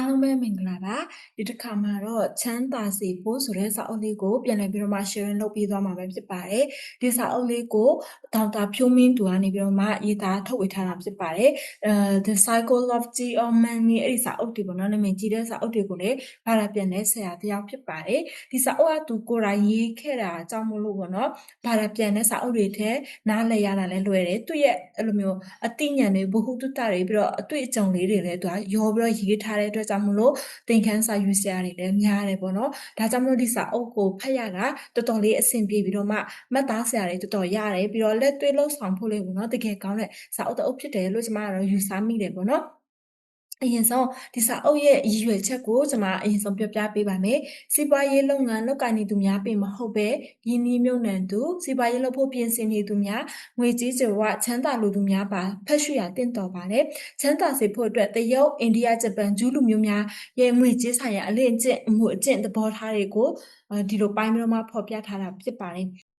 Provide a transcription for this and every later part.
အားလုံးပဲမင်္ဂလာပါဒီတစ်ခါမှာတော့ချမ်းသာစေဖို့ဆိုတဲ့စာအုပ်လေးကိုပြန်လည်ပြီးတော့မှ sharing လုပ်ပေးသွားမှာပဲဖြစ်ပါတယ်ဒီစာအုပ်လေးကိုဒေါက်တာဖြိုးမင်းသူကနေပြီးတော့မှရေးသားထုတ်ဝေထားတာဖြစ်ပါတယ်အဲ The Psychology of Money အဲ့ဒီစာအုပ်တွေပေါ့နော်နာမည်ကြီးတဲ့စာအုပ်တွေကိုလည်းဘာသာပြန်တဲ့ဆရာတယောက်ဖြစ်ပါတယ်ဒီစာအုပ်ကသူကိုယ်တိုင်ရေးခဲ့တာအကြောင်းမလို့ပေါ့နော်ဘာသာပြန်တဲ့စာအုပ်တွေထဲနားလည်ရတာလည်းလွယ်တယ်သူရဲ့အဲ့လိုမျိုးအသိဉာဏ်တွေဘ ഹു တုတ္တတွေပြီးတော့အတွေ့အကြုံလေးတွေလည်းသူကရောပြီးတော့ရေးထားတဲ့အတွက်ကြောင့်မလို့သင်ခန်းစာယူစရာတွေလည်းများတယ်ပေါ့နော်ဒါကြောင့်မလို့ဒီစာအုပ်ကိုဖတ်ရတာတော်တော်လေးအဆင်ပြေပြီးတော့မှမှတ်သားစရာတွေတော်တော်ရတယ်ပြီးတော့လက်တွေ့လှုပ်ဆောင်ဖို့လေးပေါ့နော်တကယ်ကောင်းတဲ့စာအုပ်တစ်အုပ်ဖြစ်တယ်လို့ကျွန်မကတော့ယူဆမိတယ်ပေါ့နော် အရင်ဆုံးဒီစာအုပ်ရဲ့ရည်ရွယ်ချက်ကိုကျွန်မအရင်ဆုံးပြောပြပေးပါမယ်။စီးပွားရေးလုပ်ငန်းလုပ်ကိုင်နေသူများပင်မဟုတ်ပဲရင်းနှီးမြှုပ်နှံသူစီးပွားရေးလုပ်ဖို့ပြင်ဆင်နေသူများငွေကြေးကြွယ်ဝချမ်းသာလိုသူများပါဖတ်ရှုရတင့်တော်ပါတယ်။ချမ်းသာစေဖို့အတွက်တရုတ်၊အိန္ဒိယ၊ဂျပန်ဂျူးလူမျိုးများရဲ့ငွေကြေးဆိုင်ရာအလင့်အကျင့်အမှုအကျင့်သဘောထားတွေကိုဒီလိုပိုင်းပြီးတော့မှဖော်ပြထားတာဖြစ်ပါတယ်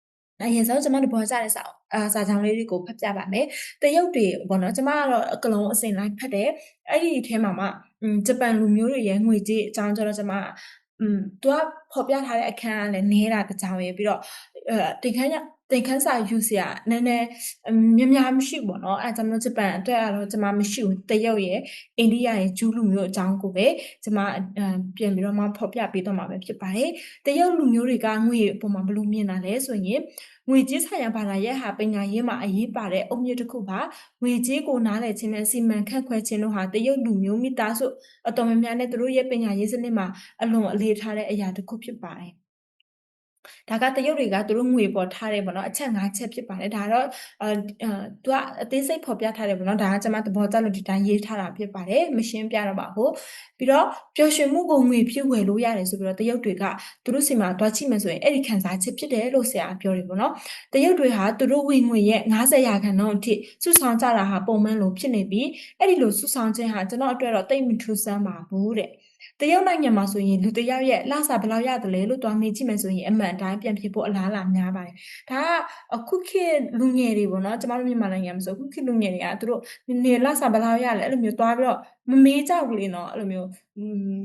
အရင်ဆုံးကျွန်မတို့ပေါ်ကြတဲ့စာအာစာကြောင်းလေးတွေကိုဖတ်ပြပါမယ်။တရုတ်တွေပေါ့နော်ကျွန်မကတော့အကလုံးအစင်လိုက်ဖတ်တယ်။အဲ့ဒီထဲမှာမှဂျပန်လူမျိုးတွေရဲ့ငွေကြေးအကြောင်းကျတော့ကျွန်မอืมသူကဖော်ပြထားတဲ့အခန်းကလည်းနေတာတကြောင်ရယ်ပြီးတော့အဲတင်ခန်း သင်ခန်းစာယူစရာနည်းနည်းများများမရှိဘူးပေါ့နော်အဲကျွန်တော်ဂျပန်အတွက်ကတော့ကျွန်မမရှိဘူးတရုတ်ရဲ့အိန္ဒိယရဲ့ဂျူးလူမျိုးအကြောင်းကိုပဲကျွန်မပြန်ပြီးတော့မှဖော်ပြပေးတော့မှာပဲဖြစ်ပါတယ်တရုတ်လူမျိုးတွေကငွေအပေါ်မှာဘယ်လိုမြင်တာလဲဆိုရင်ငွေကြေးဆိုင်ရာဘာသာရပ်ဟာပညာရေးမှာအရေးပါတဲ့အုတ်မြစ်တစ်ခုပါငွေကြေးကိုနားလည်ခြင်းနဲ့စီမံခန့်ခွဲခြင်းတို့ဟာတရုတ်လူမျိုးမိသားစုအတော်များများနဲ့သူတို့ရဲ့ပညာရေးစနစ်မှာအလွန်အလေးထားတဲ့အရာတစ်ခုဖြစ်ပါတယ်ဒါကတရုတ်တွေကသူတို့ငွေပေါ်ထားတယ်ပေါ့နော်အချက်၅ချက်ဖြစ်ပါတယ်ဒါတော့အဲသူကအသေးစိတ်ဖော်ပြထားတယ်ပေါ့နော်ဒါကကျွန်မသဘောကျလို့ဒီတိုင်းရေးထားတာဖြစ်ပါတယ်မရှင်းပြတော့ပါဘူးပြီးတော့ပျော်ရွှင်မှုကိုငွေဖြစ်ဝယ်လို့ရတယ်ဆိုပြီးတော့တရုတ်တွေကသူတို့စီမှာတွားချိမယ်ဆိုရင်အဲ့ဒီခံစားချက်ဖြစ်တယ်လို့ဆရာပြောတယ်ပေါ့နော်တရုတ်တွေဟာသူတို့ဝင်ငွေရဲ့90ရာခိုင်နှုန်းအထိစုဆောင်ကြတာဟာပုံမှန်လိုဖြစ်နေပြီးအဲ့ဒီလိုစုဆောင်ခြင်းဟာကျွန်တော်အတွက်တော့တိတ်မထူးဆန်းပါဘူးတဲ့တရုတ်နိုင်ငံမှာဆိုရင်လူတယောက်ရဲ့လစာဘယ်လောက်ရတယ်လဲလို့တွားမေးကြည့်မယ်ဆိုရင်အမှန်တိုင်းပြန်ဖြစ်ဖို့အလားအလာများပါတယ်။ဒါကအခုခေတ်လူငယ်တွေပေါ့နော်ကျမတို့မြန်မာနိုင်ငံမှာဆိုအခုခေတ်လူငယ်တွေကသူတို့နေလစာဘယ်လောက်ရလဲအဲ့လိုမျိုးတွားပြီးတော့မမေးကြဘူးလေနော်အဲ့လိုမျိုးอืม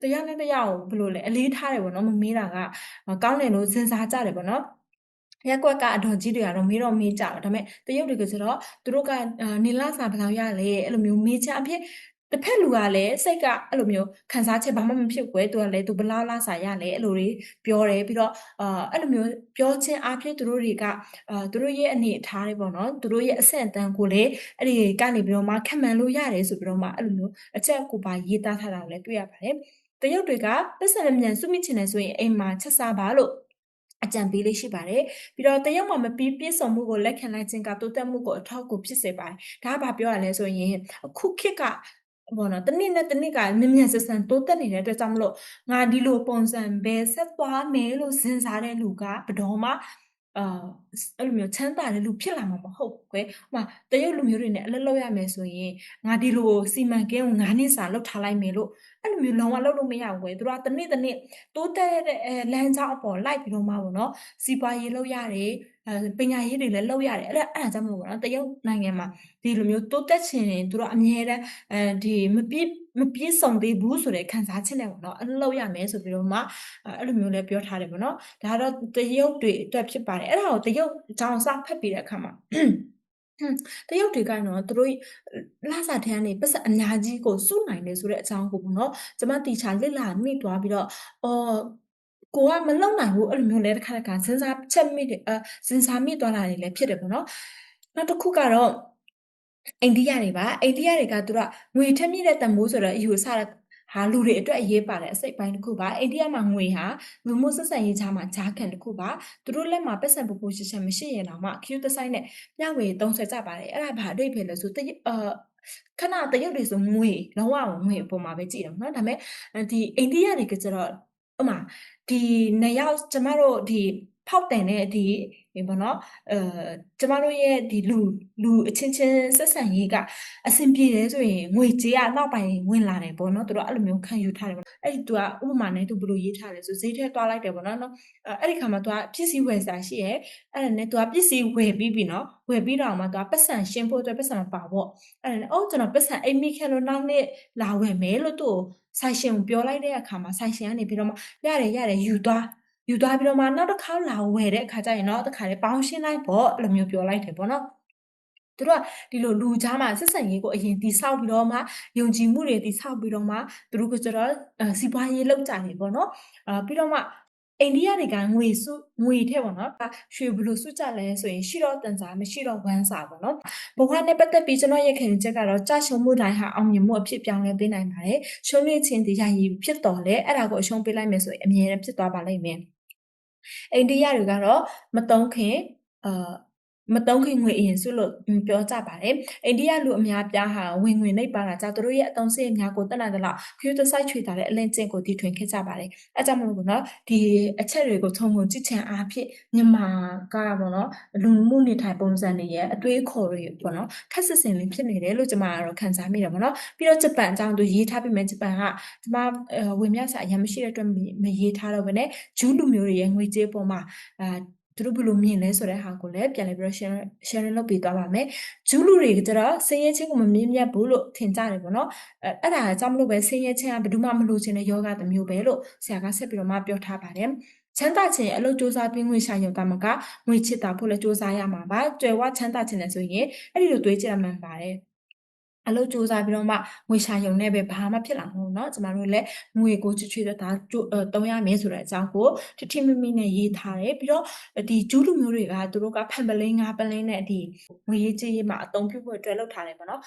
တရားနဲ့တရားကိုဘယ်လိုလဲအလေးထားတယ်ပေါ့နော်မမေးတာကကောင်းတယ်လို့စဉ်းစားကြတယ်ပေါ့နော်ရက်ကွက်ကအတော်ကြီးတွေကတော့မေးတော့မေးကြတယ်ဒါပေမဲ့တရုတ်တွေကကျတော့သူတို့ကနေလစာဘယ်လောက်ရလဲအဲ့လိုမျိုးမေးချအဖြစ် တစ်ဖက်လူကလည်းစိတ်ကအဲ့လိုမျိုးခံစားချက်ဘာမှမဖြစ်ကွယ်သူကလည်းသူဘလားလားစာရလဲအဲ့လိုတွေပြောတယ်ပြီးတော့အာအဲ့လိုမျိုးပြောချင်းအဖြစ်သူတို့တွေကအာသူတို့ရဲ့အနေအထားတွေပေါ့နော်သူတို့ရဲ့အဆင့်အတန်းကိုလည်းအဲ့ဒီကနေပြီးတော့မှခံမှန်လို့ရတယ်ဆိုပြီးတော့မှအဲ့လိုမျိုးအချက်ကိုပါရေးသားထားတာကိုလည်းတွေ့ရပါတယ်တရုတ်တွေကပတ်စံမြန်စုမိချင်တယ်ဆိုရင်အိမ်မှာချက်စားပါလို့အကြံပေးလေးရှိပါတယ်ပြီးတော့တရုတ်မှာမပြီးပြည့်စုံမှုကိုလက်ခံလိုက်ခြင်းကတိုးတက်မှုကိုအထောက်အကူဖြစ်စေပါတယ်ဒါကဘာပြောရလဲဆိုရင်အခုခေတ်က ပေါ့နော်တနည်းနဲ့တနည်းကမြင်မြန်ဆန်ဆန်တိုးတက်နေတဲ့အတွက်ကြောင့်မလို့ငါဒီလိုပုံစံပဲဆက်သွားမယ်လို့စဉ်းစားတဲ့လူကဘယ်တော့မှ အာအဲ့လိုမျိုးချမ်းသာတဲ့လူဖြစ်လာမှာမဟုတ်ကွယ်ဟိုမှာတရုတ်လူမျိုးတွေနဲ့အလုပ်လုပ်ရမယ်ဆိုရင်ငါဒီလိုစီမံကိန်းကို9နှစ်စာလုပ်ထားလိုက်မယ်လို့အဲ့လိုမျိုးလုံးဝလုပ်လို့မရဘူးကွယ်သူတို့ကတစ်နှစ်တစ်နှစ်တိုးတက်တဲ့လမ်းကြောင်းအပေါ်လိုက်ပြီးတော့မှပေါ့နော်စီးပွားရေးလုပ်ရတယ်အဲပညာရေးတွေလည်းလုပ်ရတယ်အဲ့ဒါအဲ့ဒါကြောင့်မလို့ပေါ့နော်တရုတ်နိုင်ငံမှာဒီလိုမျိုးတိုးတက်ခြင်းတွေသူတို့အမြဲတမ်းအဲဒီမပြည့် မပြည့်စုံသေးဘူးဆိုတဲ့ခံစားချက်နဲ့ပေါ့နော်အဲ့လိုလုပ်ရမယ်ဆိုပြီးတော့မှအဲ့လိုမျိုးလည်းပြောထားတယ်ပေါ့နော်ဒါကတော့တရုတ်တွေအတွက်ဖြစ်ပါတယ်အဲ့ဒါကိုတရုတ်ကြောင်စဖတ်ပြီးတဲ့အခါမှာတရုတ်တွေကတော့သူတို့လစာထမ်းနေပတ်စံအများကြီးကိုစုနိုင်တယ်ဆိုတဲ့အကြောင်းကိုပေါ့နော်ကျွန်မတီချာလစ်လာမိသွားပြီးတော့အော်ကိုကမလုံနိုင်ဘူးအဲ့လိုမျိုးလဲတစ်ခါတစ်ခါစဉ်းစားချက်မိတယ်အစဉ်းစားမိသွားတာတွေလည်းဖြစ်တယ်ပေါ့နော်နောက်တစ်ခုကတော့ အိန္ဒိယတွေပါအိန္ဒိယတွေကသူတို့ငွေထက်မြင့်တဲ့တန်ဖိုးဆိုတော့အယူဆတဲ့ဟာလူတွေအတွက်အရေးပါတဲ့အစိတ်ပိုင်းတစ်ခုပါအိန္ဒိယမှာငွေဟာလူမှုဆက်ဆံရေးခြားမှာဂျားခံတစ်ခုပါသူတို့လက်မှာပတ်စံပူပူရှင်းရှင်းမရှိရင်တော့မှ queue တစ်ဆိုင်နဲ့မျှဝေသုံးဆွဲကြပါတယ်အဲ့ဒါဘာအဓိပ္ပာယ်လဲဆိုတအာခဏတရုတ်တွေဆိုငွေလုံးဝငွေအပေါ်မှာပဲကြည့်တယ်နော်ဒါပေမဲ့ဒီအိန္ဒိယတွေကကျတော့ဥမာဒီနှစ်ယောက်ကျမတို့ဒီ ဖောက်တယ်နဲ့ဒီဒီပေါ့နော်အဲကျမတို့ရဲ့ဒီလူလူအချင်းချင်းဆက်ဆံရေးကအဆင်ပြေတယ်ဆိုရင်ငွေကြေးကနောက်ပိုင်းဝင်လာတယ်ပေါ့နော်သူတို့အဲ့လိုမျိုးခံယူထားတယ်ပေါ့အဲ့ဒီသူကဥပမာနဲ့သူဘယ်လိုရေးထားလဲဆိုဈေးထဲတွားလိုက်တယ်ပေါ့နော်နော်အဲ့ဒီခါမှာသူကပစ္စည်းဝယ်စားရှိရဲ့အဲ့ဒါနဲ့သူကပစ္စည်းဝယ်ပြီးပြီနော်ဝယ်ပြီးတော့မှသူကပတ်စံရှင်းဖို့အတွက်ပတ်စံပါပေါ့အဲ့ဒါနဲ့အော်ကျွန်တော်ပတ်စံအိမ်မိခဲလို့နောက်နေ့လာဝယ်မယ်လို့သူ့ကိုဆိုင်ရှင်ကိုပြောလိုက်တဲ့အခါမှာဆိုင်ရှင်ကနေပြီးတော့မှရတယ်ရတယ်ယူသွား ယူသွားပြီးတော့မှနောက်တစ်ခါလာဝယ်တဲ့အခါကျရင်တော့တခါလေပေါင်းရှင်းလိုက်ပေါ့အဲ့လိုမျိုးပြောလိုက်တယ်ပေါ့နော်သူတို့ကဒီလိုလူကြားမှာဆက်ဆံရေးကိုအရင်တိဆောက်ပြီးတော့မှယုံကြည်မှုတွေတိဆောက်ပြီးတော့မှသူတို့ကကျတော့စီးပွားရေးလုပ်ကြတယ်ပေါ့နော်အာပြီးတော့မှအိန္ဒိယတွေကငွေစုငွေထဲပေါ့နော်ရွှေဘလို့စုကြလဲဆိုရင်ရှိတော့တန်စာမရှိတော့ဝမ်းစာပေါ့နော်ဘဝနဲ့ပတ်သက်ပြီးကျွန်တော်ရဲ့ခင်ချက်ကတော့ကြာရှုံမှုတိုင်းဟာအောင်မြင်မှုအဖြစ်ပြောင်းလဲပေးနိုင်ပါတယ်ရှုံးနေခြင်းတရားရည်ဖြစ်တော်လဲအဲ့ဒါကိုအရှုံးပေးလိုက်မယ်ဆိုရင်အမြဲတမ်းဖြစ်သွားပါလိမ့်မယ် အိန္ဒိယတွေကတော့မတုံးခင်အာ မတုံးခင်ငွေအရင်စုလို့ပြောကြပါတယ်အိန္ဒိယလူအများပြားဟာဝင်ငွေနှိပ်ပါတာကြောင့်သူတို့ရဲ့အသုံးစရိတ်များကိုတက်နိုင်သလောက်ခရူးတစိုက်ချွေတာတဲ့အလင်းကျင့်ကိုတည်ထွင်ခဲ့ကြပါတယ်အဲကြောင့်မလို့ပေါ့နော်ဒီအချက်တွေကိုထုံငုံကြည့်ချင်အားဖြင့်မြန်မာကပေါ့နော်လူမှုနေထိုင်ပုံစံတွေရဲ့အတွေးခေါ်တွေပေါ့နော်ခက်စစ်စင်လေးဖြစ်နေတယ်လို့ကျွန်မကတော့ခံစားမိတယ်ပေါ့နော်ပြီးတော့ဂျပန်အကြောင်းသူရေးထားပြီးမှဂျပန်ကကျွန်မဝင်မြစာအရင်မရှိတဲ့အတွက်မရေးထားတော့ဘဲနဲ့ဂျူးလူမျိုးတွေရဲ့ငွေကြေးပေါ်မှာအာ သူတို့ဘယ်လိုမြင်လဲဆိုတဲ့ဟာကိုလည်းပြန်လည်ပြီးတော့ share sharing လုပ်ပေးသွားပါမယ်။ဂျူးလူတွေကျတော့ဆင်းရဲခြင်းကိုမမြင်မြတ်ဘူးလို့ထင်ကြတယ်ပေါ့နော်။အဲအဲ့ဒါအကြောင်းမလို့ပဲဆင်းရဲခြင်းကဘယ်သူမှမလို့ခြင်းတဲ့ယောဂတစ်မျိုးပဲလို့ဆရာကဆက်ပြီးတော့မှပြောထားပါတယ်။ချမ်းသာခြင်းအလုပ်စ조사ပြီးငွေရှာရုံတမကငွေချစ်တာဖို့လည်းစ조사ရမှာပါ။ကြွယ်ဝချမ်းသာခြင်းလည်းဆိုရင်အဲ့ဒီလိုတွေးကြရမှန်ပါတယ်။ အလုပ်စူးစမ်းပြီးတော့မှငွေရှာရုံနဲ့ပဲဘာမှဖြစ်လာမဟုတ်เนาะကျမတို့လည်းငွေကိုချွချွတော့ဒါတုံးရမယ်ဆိုတဲ့အကြောင်းကိုထထမိမိနဲ့ရေးထားတယ်ပြီးတော့ဒီဂျူးလူမျိုးတွေကသူတို့ကဖန်ပလင်းငါးပလင်းနဲ့ဒီငွေရေးကြေးရေးမှာအသုံးပြုဖို့အတွက်လုပ်ထားတယ်ပေါ့နော်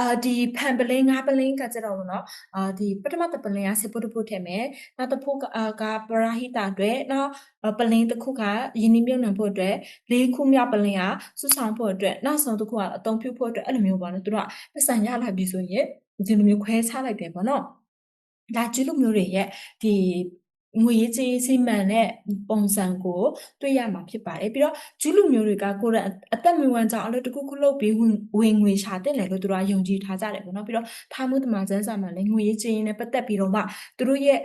အာဒီဖန်ပလင်းငါးပလင်းကကြတော့ပေါ့နော်အာဒီပထမတပလင်းကစေပုတ္တပုတ်ထည့်မယ်နောက်တစ်ဖုတ်ကကပရာဟိတာအတွက်နောက်ပလင်းတစ်ခုကယင်းနှမြုံနှံဖို့အတွက်လေးခုမြောက်ပလင်းကစွဆောင်ဖို့အတွက်နောက်ဆုံးတစ်ခုကအသုံးပြုဖို့အတွက်အဲ့လိုမျိုးပေါ့နော်သူတို့ကပတ်စံရလာပြီဆိုရင်ဒီလိုမျိုးခွဲခြားလိုက်တယ်ပေါ့နော်ဒါကျလူမျိုးတွေရဲ့ဒီ ငွေရေးကြေးစီမံတဲ့ပုံစံကိုတွေ့ရမှာဖြစ်ပါတယ်ပြီးတော့ကျူးလူမျိုးတွေကကိုယ်အသက်မွေးဝမ်းကြောင်းအလုပ်တစ်ခုခုလုပ်ပြီးဝင်ငွေရှာတဲ့လေလို့သူတို့ကယုံကြည်ထားကြတယ်ပေါ့နော်ပြီးတော့ထားမှုတမန်စန်းစာမှာလည်းငွေရေးကြေးနဲ့ပတ်သက်ပြီးတော့မှသူတို့ရဲ့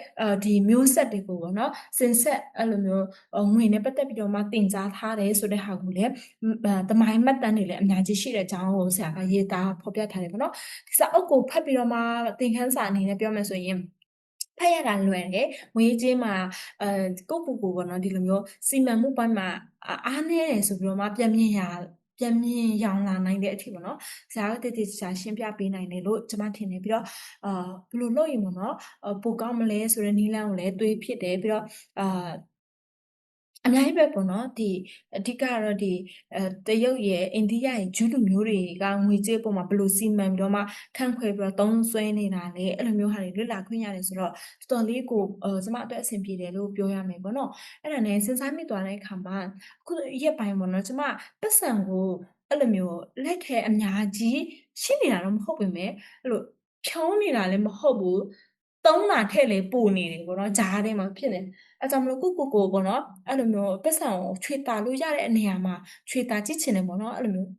ဒီမျိုးဆက်တွေကိုပေါ့နော်စင်ဆက်အဲ့လိုမျိုးငွေနဲ့ပတ်သက်ပြီးတော့မှတင် जा ထားတယ်ဆိုတဲ့ဟာကိုလည်းတမိုင်းမှတ်တမ်းတွေလည်းအများကြီးရှိတဲ့အကြောင်းကိုဆရာကရေးသားဖော်ပြထားတယ်ပေါ့နော်ဒီစာအုပ်ကိုဖတ်ပြီးတော့မှသင်ခန်းစာအနေနဲ့ပြောမယ်ဆိုရင် ဖတ်ရတာလွယ်တယ်ငွေကြေးမှာအဲကိုယ့်ကိုယ်ကိုပေါ့နော်ဒီလိုမျိုးစီမံမှုပိုင်းမှာအားနည်းတယ်ဆိုပြီးတော့မှပြန်မြင်ရပြန်မြင်ရောင်လာနိုင်တဲ့အထိပေါ့နော်ဆရာကတည်တည်ချာရှင်းပြပေးနိုင်တယ်လို့ကျွန်မထင်တယ်ပြီးတော့အာဘယ်လိုလုပ်ရင်ပေါ့နော်ပိုကောင်းမလဲဆိုတဲ့နည်းလမ်းကိုလည်းတွေးဖြစ်တယ်ပြီးတော့အာ အများကြီးပဲပေါ့နော်ဒီအဓိကကတော့ဒီအဲတရုတ်ရဲ့အိန္ဒိယရဲ့ဂျူးလူမျိုးတွေကငွေကြေးပေါ်မှာဘယ်လိုစီမံပြီးတော့မှခန့်ခွဲပြီးတော့သုံးစွဲနေတာလဲအဲ့လိုမျိုးဟာတွေလွတ်လာခွင့်ရတယ်ဆိုတော့တော်တော်လေးကိုအဲကျမအတွက်အဆင်ပြေတယ်လို့ပြောရမယ်ပေါ့နော်အဲ့ဒါနဲ့စဉ်းစားမိသွားတဲ့အခါမှာအခုရက်ပိုင်းပေါ့နော်ကျမပတ်စံကိုအဲ့လိုမျိုးလက်ထဲအများကြီးရှိနေတာတော့မဟုတ်ပေမဲ့အဲ့လိုဖြုံးနေတာလည်းမဟုတ်ဘူးသုံးတာထည့်လေပို့နေတယ်ပေါ့နော်ဂျားထဲမှာဖြစ်နေ အဲကြောင့်မလို့ကိုကိုကိုပေါ့နော်အဲ့လိုမျိုးပတ်စံကိုခြွေတာလို့ရတဲ့အနေအမှာခြွေတာကြည့်ချင်တယ်ပေါ့နော်အဲ့လိုမျိုး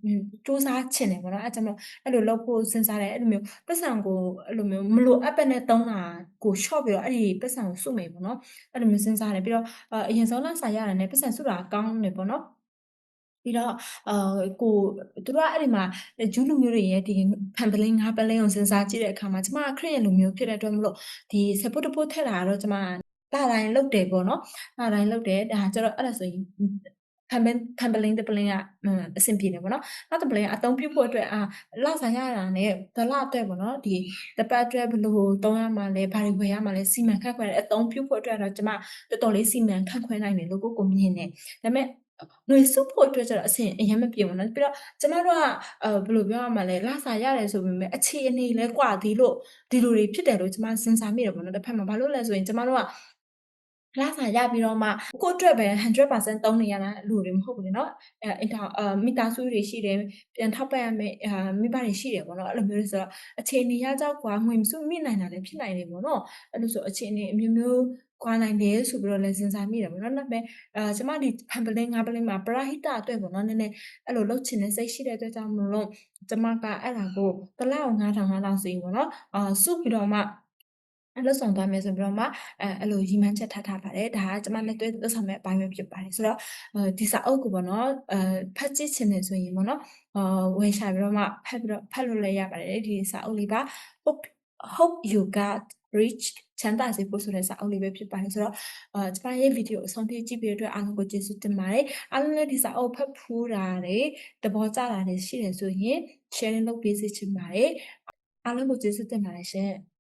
စူးစမ်းချင်တယ်ပေါ့နော်အဲကြောင့်မလို့အဲ့လိုလုပ်ဖို့စဉ်းစားတယ်အဲ့လိုမျိုးပတ်စံကိုအဲ့လိုမျိုးမလို့အပ်ပဲနဲ့သုံးတာကို short ပြီးတော့အဲ့ဒီပတ်စံကိုစုမယ်ပေါ့နော်အဲ့လိုမျိုးစဉ်းစားတယ်ပြီးတော့အရင်ဆုံးလစာရတာနဲ့ပတ်စံစုတာကောင်းတယ်ပေါ့နော်ပြီးတော့အာကိုသူတို့ကအဲ့ဒီမှာဂျူးလူမျိုးတွေရဲ့ဒီဖန်ပလင်းငါးပလင်းကိုစဉ်းစားကြည့်တဲ့အခါမှာကျမခရစ်ယာန်လူမျိုးဖြစ်တဲ့အတွက်မလို့ဒီစပုတ်တပုတ်ထက်တာတော့ကျမ လာတိုင်းလုတ်တယ်ပေါ့နော်လာတိုင်းလုတ်တယ်ဒါကျတော့အဲ့ဒါဆိုရင်ဖန်ပင်ဖန်ပလင်းတပလင်းကအဆင်ပြေတယ်ပေါ့နော်နောက်တပလင်းအသုံးပြုဖို့အတွက်အာလောက်ဆိုင်ရတာနဲ့ဒလအတွက်ပေါ့နော်ဒီတပတ်အတွက်ဘယ်လိုသုံးရမှာလဲဘာတွေဝယ်ရမှာလဲစီမံခန့်ခွဲတဲ့အသုံးပြုဖို့အတွက်တော့ကျမတော်တော်လေးစီမံခန့်ခွဲနိုင်တယ်လို့ကိုကိုမြင်တယ်ဒါပေမဲ့ငွေစုဖို့အတွက်ကျတော့အဆင်အရင်မပြေဘူးနော်ပြီးတော့ကျမတို့ကအဲဘယ်လိုပြောရမလဲလစာရတယ်ဆိုပေမဲ့အခြေအနေလဲกว่าဒီလို့ဒီလိုတွေဖြစ်တယ်လို့ကျမစဉ်းစားမိတယ်ပေါ့နော်တစ်ဖက်မှာဘာလို့လဲဆိုရင်ကျမတို့က လစာရပြီးတော့မှကိုယ့်အတွက်ပဲ100%သုံးနေရတာလူတွေမဟုတ်ဘူးလေနော်အဲအင်တာအာမိသားစုတွေရှိတယ်ပြန်ထောက်ပံ့ရမယ်အာမိဘတွေရှိတယ်ပေါ့နော်အဲ့လိုမျိုးဆိုတော့အခြေအနေရကြောက်ကွာငွေမစုမိနိုင်တာလည်းဖြစ်နိုင်တယ်ပေါ့နော်အဲ့လိုဆိုအခြေအနေအမျိုးမျိုးကွာနိုင်တယ်ဆိုပြီးတော့လည်းစဉ်းစားမိတယ်ပေါ့နော်။ဒါပေမဲ့အာကျမဒီ pamphlet 5 pamphlet မှာပရဟိတအတွက်ပေါ့နော်နည်းနည်းအဲ့လိုလုပ်ချင်တဲ့စိတ်ရှိတဲ့အတွက်ကြောင့်မို့လို့ကျမကအဲ့ဒါကိုတစ်လကို9000 9000စီပေါ့နော်အာစုပြီးတော့မှ လုပ်ဆောင်သွားမယ်ဆိုပြီးတော့မှအဲအဲ့လိုရည်မှန်းချက်ထားထားပါတယ်။ဒါကကျမလက်တွေ့လုပ်ဆောင်မယ့်အပိုင်းပဲဖြစ်ပါတယ်။ဆိုတော့အဲဒီစာအုပ်ကိုပေါ့နော်အဲဖတ်ကြည့်ချင်တယ်ဆိုရင်ပေါ့နော်အာဝယ်ရှာပြီးတော့မှဖတ်ပြီးတော့ဖတ်လို့လည်းရပါတယ်။ဒီစာအုပ်လေးက Hope Hope You Got Rich ချမ်းသာစေဖို့ဆိုတဲ့စာအုပ်လေးပဲဖြစ်ပါတယ်။ဆိုတော့အာကျမရဲ့ဗီဒီယိုအဆုံးထိကြည့်ပေးတဲ့အတွက်အားလုံးကိုကျေးဇူးတင်ပါတယ်။အားလုံးလည်းဒီစာအုပ်ဖတ်ဖူးတာတွေသဘောကျတာတွေရှိတယ်ဆိုရင် sharing လုပ်ပေးစေချင်ပါတယ်။အားလုံးကိုကျေးဇူးတင်ပါတယ်ရှင်။